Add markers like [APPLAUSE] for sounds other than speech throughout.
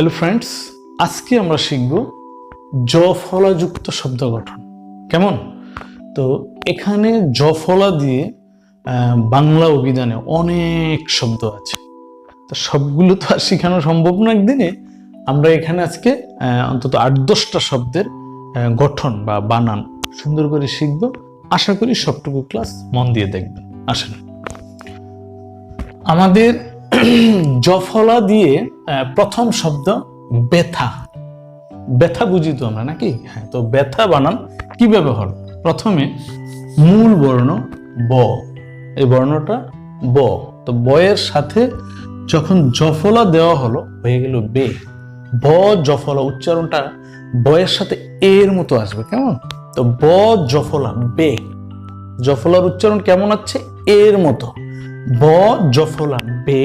Hello friends আজকে আমরা শিখব জ ফলাযুক্ত শব্দ গঠন। কেমন? তো এখানে জ ফলা দিয়ে বাংলা অভিধানে অনেক শব্দ আছে। তো সবগুলো তো আর শেখানো সম্ভব না একদিনে। আমরা এখানে আজকে অন্তত আট দশটা শব্দের গঠন বা বানান সুন্দর করে শিখব। আশা করি সবটুকু ক্লাস মন দিয়ে দেখবেন। আসেন। আমাদের [CLEARS THROAT] জফলা দিয়ে প্রথম শব্দ ব্যথা। ব্যথা বুঝি তো আমরা নাকি? হ্যাঁ তো ব্যথা বানান কীভাবে ব্যবহার প্রথমে মূল বর্ণ ব। এই বর্ণটা ব। তো বয়ের সাথে যখন জফলা দেওয়া হলো, হয়ে গেল বে। ব, জফলা উচ্চারণটা বয়ের সাথে এর মতো আসবে, কেমন? তো ব, জফলা, বে। জফলার উচ্চারণ কেমন আছে? এর মতো। ব, জফলা, বে।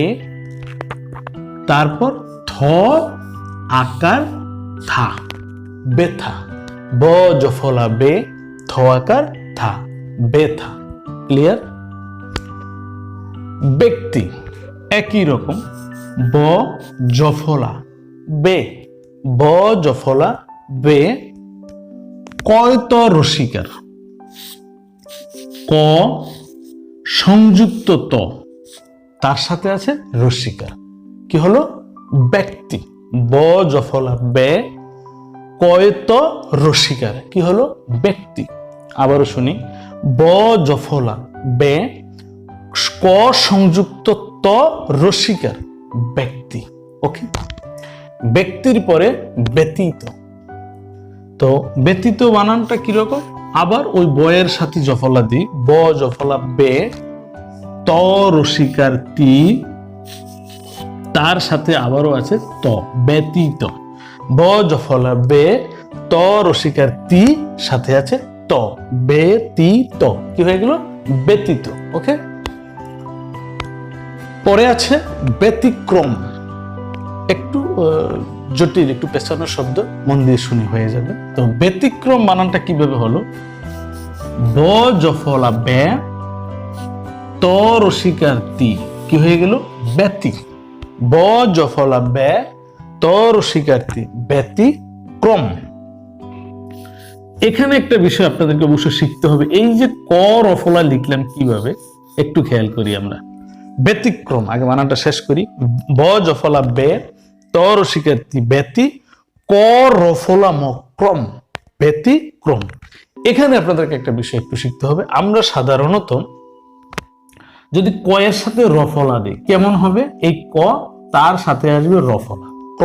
তারপর থ আকার, থা। বেথা। ব, জফলা, বে। থ, আকার, থা। বেথা। ক্লিয়ার? ব্যক্তি। একই রকম। ব, জফলা, বে। ব, জফলা, বে। কয়ত রসিকার ক, সংযুক্ত ত। তার সাথে আছে রসিকার। কি হলো? ব্যক্তি। ব জফলা, বে কয়ত রসিকার। কি হলো? ব্যক্তি। আবারও শুনি। ব জফলা, বে ক সংযুক্ত ত রসিকার। ব্যক্তি। ওকে? ব্যক্তির পরে ব্যতীত। তো ব্যতীত বানানটা কীরকম আবার ওই বয়ের সাথে জফলা দি ব জফলা, বে ত রসিকার তি তার সাথে আবারও আছে ত, ব্যতীত। ব, জফলা, বে, ত, রসিকার তি, সাথে আছে ত বে তি ত কি হয়ে গেল? ব্যতীত, ওকে? পরে আছে ব্যতিক্রম। একটু জটিল, একটু পেছানোর শব্দ, মন দিয়ে শুনি হয়ে যাবে। তো ব্যতিক্রম বানানটা কীভাবে হলো? ব, জফলা, বে, ত, রসিকার তি। কি হয়ে গেল? ব্যতি। ব জফলা বে, ত রসিকার তি ব্যতিক্রম এখানে একটা বিষয় আপনাদেরকে অবশ্যই শিখতে হবে। এই যে ক রফলা লিখলাম কীভাবে, একটু খেয়াল করি আমরা। ব্যতিক্রম, আগে বানানটা শেষ করি। ব জফলা বে, ত রসিকার্তি ব্যতি, ক রফলা ম ক্রম। ব্যতিক্রম এখানে আপনাদেরকে একটা বিষয় একটু শিখতে হবে। আমরা সাধারণত যদি ক এর সাথে রফলা দিই কেমন হবে? এই ক তার সাথে আসবে রফলা ক,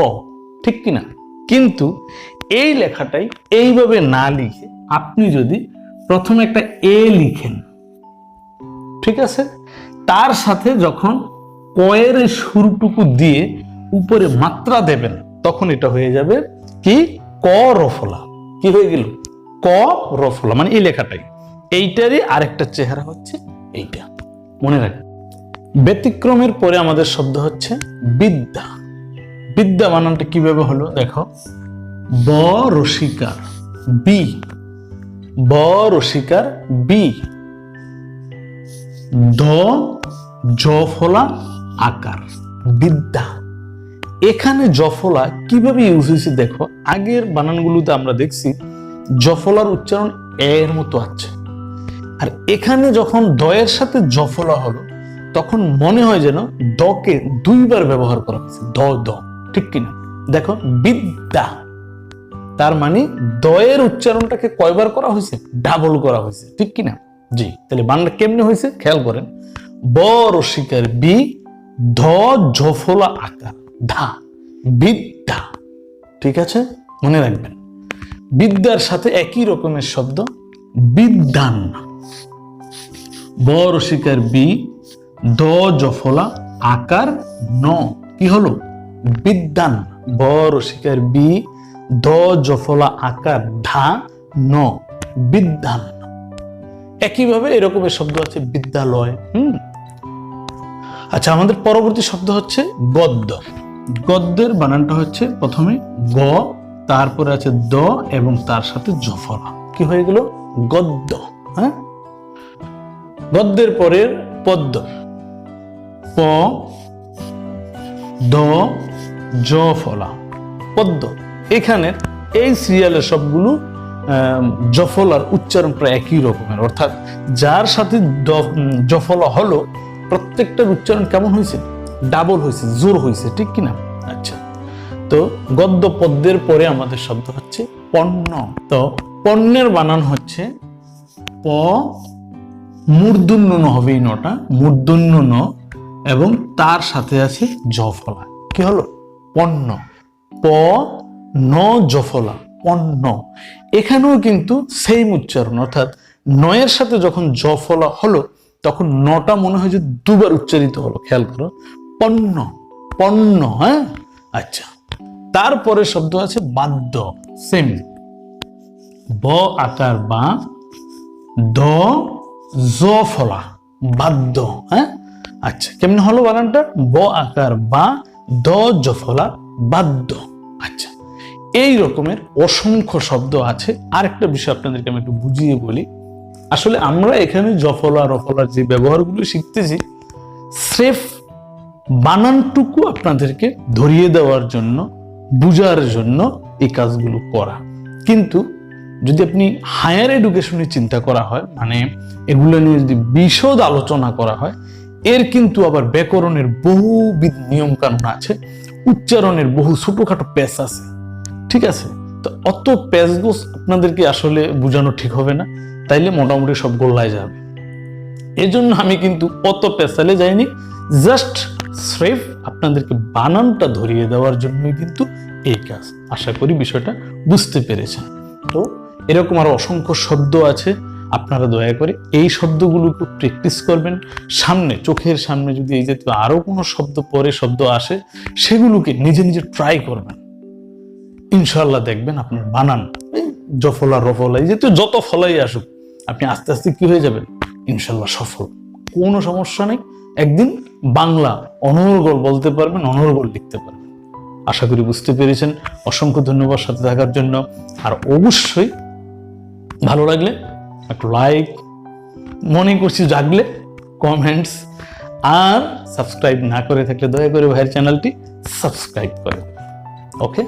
ঠিক কিনা? কিন্তু এই লেখাটাই এইভাবে না লিখে আপনি যদি প্রথমে একটা এ লিখেন, ঠিক আছে? তার সাথে যখন কয়ের এই শুরুটুকু দিয়ে উপরে মাত্রা দেবেন, তখন এটা হয়ে যাবে কি? ক রফলা কি হয়ে গেল? ক রফলা মানে এই লেখাটাই। এইটারই আরেকটা চেহারা হচ্ছে এইটা। মনে রাখবেন ব্যতিক্রমের পরে আমাদের শব্দ হচ্ছে বিদ্যা। বিদ্যা বানানটা কীভাবে হলো দেখো। ব রসিকার, বি। ব রসিকার, বি। দ জফলা আকার, বিদ্যা। এখানে জফলা কীভাবে ইউজ হয়েছে দেখো। আগের বানানগুলোতে আমরা দেখছি জফলার উচ্চারণ এর মতো আছে। আর এখানে যখন দয়ের সাথে জফলা হলো, তখন মনে হয় যেন দকে দুইবার ব্যবহার করা হয়েছে। দ দ, ঠিক কিনা? দেখো, বিদ্যা। তার মানে দয়ের উচ্চারণটাকে কয়বার করা হয়েছে? ডাবল করা হয়েছে, ঠিক কিনা? জি, তাহলে বাংলা কেমনে হয়েছে? খেয়াল করেন। ব রসিকার বি, ধ জফলা আকার, ধা, বিদ্যা, ঠিক আছে? মনে রাখবেন। বিদ্যার সাথে একই রকমের শব্দ বিদ্যান ব রসিকার বি, দ জফলা, আকার ন। কি হলো? বিদ্যান। ব রসিকার বি, দ জফলা, আকার ধা ন। বিদ্যান। একইভাবে এরকমের শব্দ আছে বিদ্যালয়, হুম? আচ্ছা আমাদের পরবর্তী শব্দ হচ্ছে গদ্য। গদ্যের বানানটা হচ্ছে প্রথমে গ, তারপরে আছে দ এবং তার সাথে জফলা। কি হয়ে গেল? গদ্য হ্যাঁ? গদ্যের পরের পদ্য। প দ জ ফলা। পদ্ম এখানে এই সিরিয়ালের সবগুলো আহ, জফলার উচ্চারণ প্রায় একই রকমের। অর্থাৎ যার সাথে জফলা হলো প্রত্যেকটার উচ্চারণ কেমন হয়েছে? ডাবল হয়েছে জোর হয়েছে ঠিক কিনা আচ্ছা। তো গদ্য পদ্মের পরে আমাদের শব্দ হচ্ছে পণ্য। তো পণ্যের বানান হচ্ছে প মূর্ধন্য ন হবে এই নটা মূর্ধন্য ন এবং তার সাথে আছে জফলা। কি হলো? পণ্য। প, ন, জফলা। পণ্য। এখানেও কিন্তু সেম উচ্চারণ, অর্থাৎ নয়ের সাথে যখন জফলা হলো, তখন নটা মনে হয় যে দুবার উচ্চারিত হলো, খেয়াল করো। পণ্য। পণ্য হ্যাঁ? আচ্ছা। তারপরে শব্দ আছে বাদ্য সেম ব আকার বা দ জ ফলা বাদ্য হ্যাঁ? আচ্ছা কেমন হলো বানানটা? ব আকার বা দ জফলা, বাদ্য। আচ্ছা এই রকমের অসংখ্য শব্দ আছে। আরেকটা বিষয় আপনাদেরকে আমি একটু বুঝিয়ে বলি। আসলে আমরা এখানে জফলা রফলার যে ব্যবহারগুলো শিখতেছি, স্রেফ বানানটুকু আপনাদেরকে ধরিয়ে দেওয়ার জন্য, বুঝার জন্য এই কাজগুলো করা। কিন্তু যদি আপনি হায়ার এডুকেশনে চিন্তা করা হয় মানে এগুলো নিয়ে যদি বিশদ আলোচনা করা হয়, এর কিন্তু আবার ব্যাকরণের বহুবিধ নিয়ম কানুন আছে, উচ্চারণের বহু ছোটখাটো প্যাচ আছে, ঠিক আছে? তো অত প্যাচগোস আপনাদেরকে আসলে বোঝানো ঠিক হবে না, তাইলে মোটামুটি সব গোল্লায় যাবে। এজন্য আমি কিন্তু অত পেশালে যাইনি জাস্ট স্রেফ আপনাদেরকে বানানটা ধরিয়ে দেওয়ার জন্যই কিন্তু এই কাজ। আশা করি বিষয়টা বুঝতে পেরেছেন। এরকম আরও অসংখ্য শব্দ আছে, আপনারা দয়া করে এই শব্দগুলো একটু প্র্যাকটিস করবেন। সামনে, চোখের সামনে যদি এই জাতীয় আরও কোনো শব্দ পরে শব্দ আসে, সেগুলোকে নিজে নিজে ট্রাই করবেন। ইনশাল্লাহ দেখবেন আপনার বানান। জফলা রফলা, এই জাতীয় যত ফলাই আসুক, আপনি আস্তে আস্তে কি হয়ে যাবেন? ইনশাল্লাহ সফল। কোনো সমস্যা নেই। একদিন বাংলা অনর্গল বলতে পারবেন, অনর্গল লিখতে পারবেন। আশা করি বুঝতে পেরেছেন। অসংখ্য ধন্যবাদ সাথে থাকার জন্য। আর অবশ্যই ভালো লাগলে, একটু লাইক মনে করছি জাগলে কমেন্টস আর সাবস্ক্রাইব না করে থাকলে দয়া করে ভাইয়ের চ্যানেলটি সাবস্ক্রাইব করে। ওকে